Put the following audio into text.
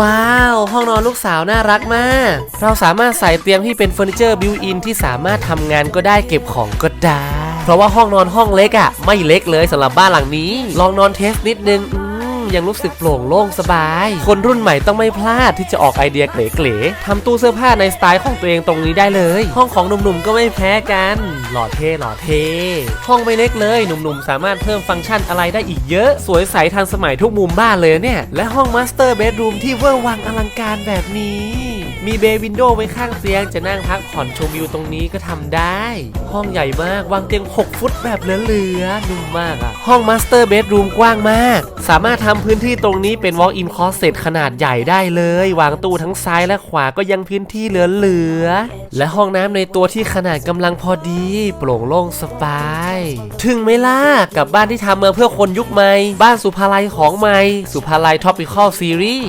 ว้าว ห้องนอนลูกสาวน่ารักมาก เราสามารถใส่เตียงที่เป็นเฟอร์นิเจอร์บิวอินที่สามารถทำงานก็ได้เก็บของก็ได้ เพราะว่าห้องนอนห้องเล็กอะ่ะ ไม่เล็กเลยสำหรับบ้านหลังนี้ ลองนอนเทสนิดนึง ยังรู้สึกโปร่งโล่งสบาย คนรุ่นใหม่ต้องไม่พลาดที่จะออกไอเดียเก๋ๆทำตู้เสื้อผ้าในสไตล์ของตัวเองตรงนี้ได้เลย ห้องของหนุ่มๆก็ไม่แพ้กัน หล่อเท่หล่อเท่ห้องไม่เล็กเลยหนุ่มๆ สามารถเพิ่มฟังก์ชันอะไรได้อีกเยอะ สวยใสทันสมัยทุกมุมบ้านเลยเนี่ย และห้องมาสเตอร์เบดรูมที่เวอร์วังอลังการแบบนี้ มีเบย์วินโดว์ไว้ข้างเตียงจะนั่งพักผ่อนชมวิวตรงนี้ก็ทำได้ ห้องใหญ่มากวางเตียง 6 ฟุตแบบเหลือๆนุ่มมากอะห้องมาสเตอร์เบดรูมกว้างมาก สามารถทำพื้นที่ตรงนี้เป็น Walk-in Closet ขนาดใหญ่ได้เลย วางตู้ทั้งซ้ายและขวาก็ยังพื้นที่เหลือๆและห้องน้ำในตัวที่ขนาดกำลังพอดี โปร่งโล่งสบายถึงไหม่ล่ะกับบ้านที่ทำมาเพื่อคนยุคใหม่ บ้านสุภาลัยของใหม่ สุภาลัย Tropical Series